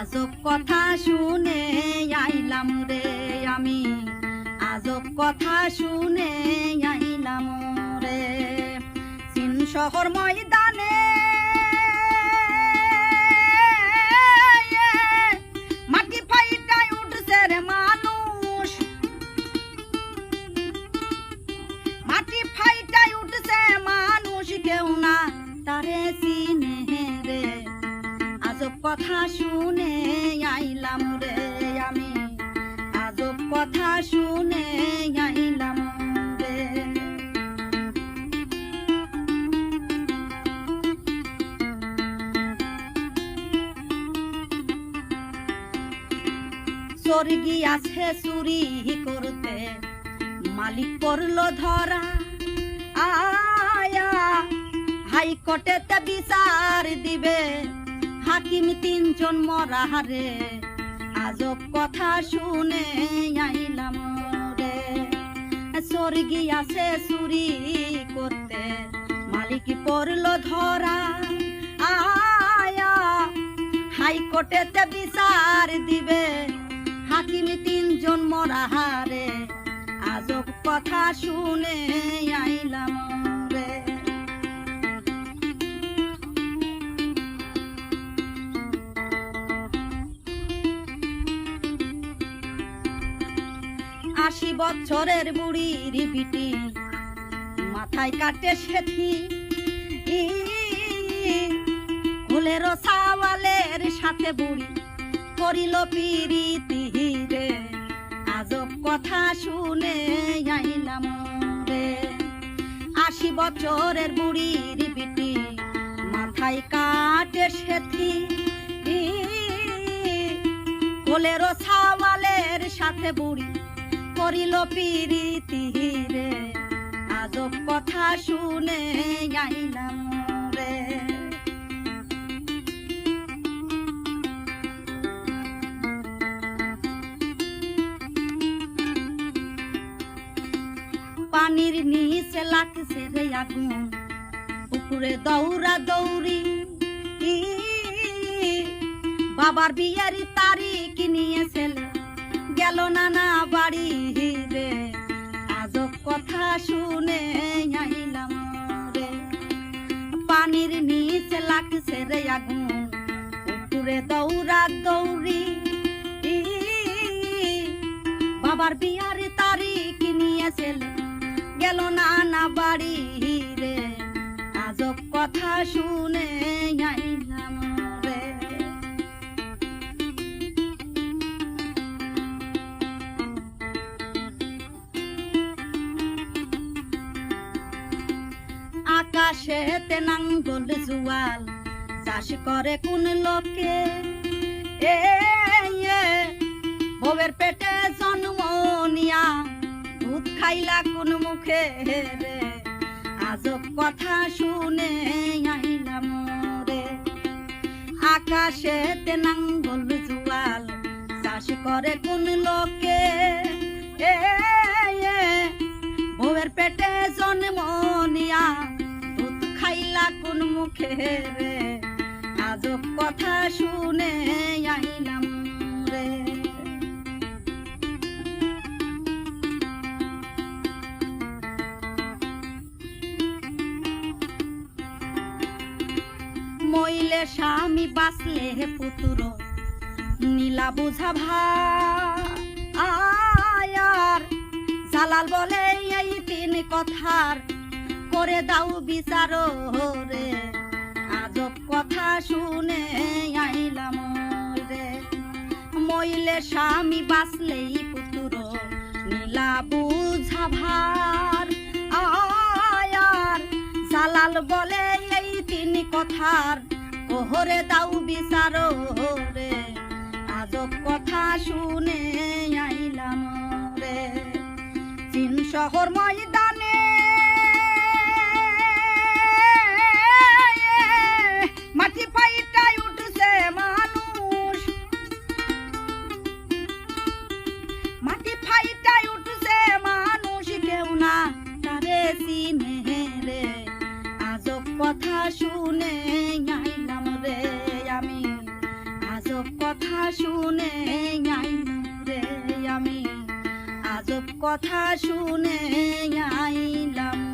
আজব কথা শুনে আইলাম রে আমি। আজব কথা শুনে আইলাম রে। সিন শহর ময়দানে কথা শুনে আইলাম রে আমি। আজব কথা শুনে আইলাম রে। স্বর্গী আছে চুরি করতে, মালিক করল ধরা। আয়া, হাইকোর্টেতে বিচার দিবে। হাকিম তিনজন মরা রে আজব কথা শুনে আইলাম রে। স্বর্গী আছে চুরি করতে। মালিক পড়ল ধরা। আয়া, হাইকোর্টেতে বিচার দিবে। হাকিম তিনজন মরা রে আজব কথা শুনে আইলাম আশি বছরের বুড়ির বিটি। মাথায় কাটে সেথি। ফুলের সাওয়ালের সাথে বুড়ি করিল পিরিতি রে। আজব কথা শুনে আইলাম রে। আশি বছরের বুড়ির বিটি মাথায় কাটে সেথি। কোলের ছাওয়ালের সাথে বুড়ি করিল পিরিতি আজব কথা শুনে আইলাম রে। পানির নিচে লাগছে রে আগুন পুকুরে দৌড়া দৌড়ি। বাবার বিয়ের তারিখ নিয়ে ছেলে গেল নানা বাড়ি রে। আজব কথা শুনে আইলাম রে। পানির নিচে লাগছে রে আগুন, পুকুরে দৌড়া দৌড়ি। বাবার বিয়ার তারিখ নিয়ে ছেলে গেল নানা বাড়ি রে। আজব কথা শুনে আকাশেতে নাঙ্গল জুয়াল। চাষ করে কোন লোকে? এ বউয়ের পেটে জন্ম নিয়া, দুধ খাইলা কোন মুখে রে? আজব কথা শুনে আইলাম রে। আকাশেতে নাঙ্গল জুয়াল। চাষ করে কোন লোকে? মুখে রে। আজব কথা শুনে আইলাম রে। মইলে স্বামী বাঁচলে পুতুর, নীলা বুঝা ভার জালাল বলে, এই তিন কথার করে দাও বিচার রে। আজব কথা শুনে আইলাম রে। মইলে স্বামী বাঁচলেই পুতুর, নীলা বুঝা ভার। আয়ার জালাল বলে এই তিন কথার, ওহরে দাও বিচার রে। আজব কথা শুনে আইলাম রে। চীন শহর ময়দানে চিনে রে কথা শুনে আইলাম রে আমি। আজব কথা শুনে আইলাম রে আমি। আজব কথা শুনে আইলাম